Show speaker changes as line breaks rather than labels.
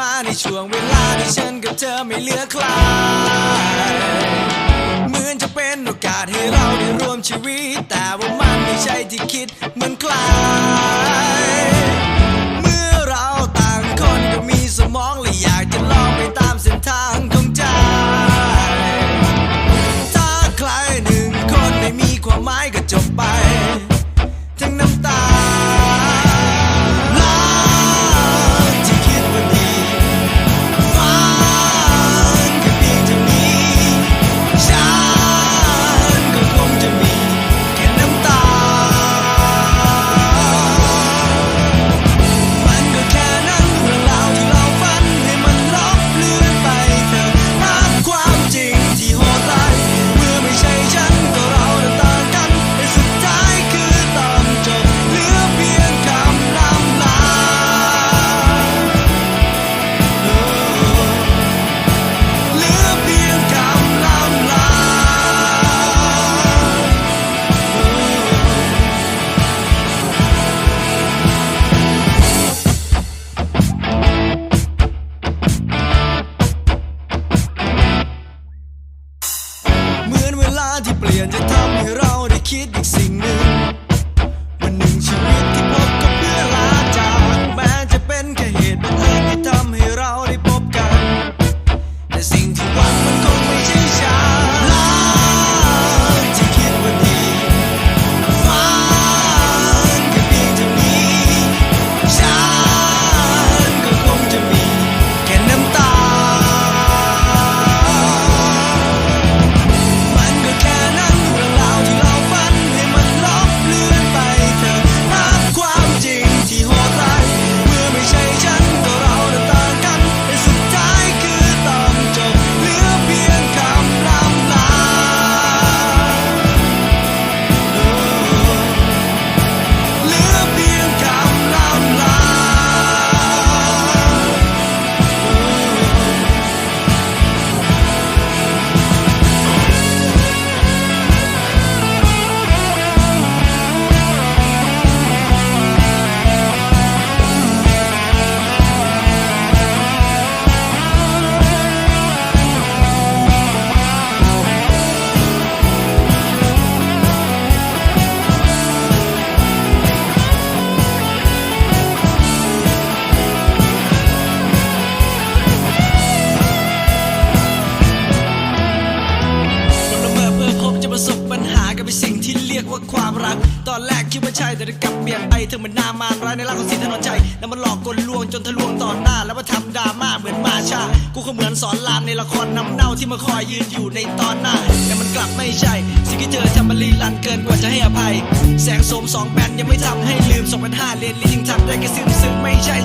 มาในช่วงเวลาที่ฉันกับเธอไม่เหลือใครเหมือนจะเป็นโอกาสให้เราได้ร่วมชีวิต แต่ว่ามันไม่ใช่ที่คิดเหมือนใคร คิดอีกสิ่งหนึ่งวันหนึ่งชีวิตที่พบก็เพื่อลาจากแม้จะเป็นแค่เหตุบังเอิญที่ทำให้เราได้พบกัน แต่สิ่งที่ คิดว่าใช่แต่ได้กลับเปลี่ยนไปเธอมันนามาร้ายในร่างของสีถนนใจ แล้วมันหลอกกลลวงจนทะลวงต่อหน้า แล้วมาทำดราม่าเหมือนมาชา กูก็เหมือนสอนรามในละครน้ำเน่าที่มาคอยยืนอยู่ในตอนหน้า แต่มันกลับไม่ใช่ สิ่งที่เธอทำมันลีลันเกินกว่าจะให้อภัย แสงโสมสองแบนยังไม่ทำให้ลืมสองพันห้าเรียนลิ้นยังทำได้แค่ซึมซึมไม่ใช่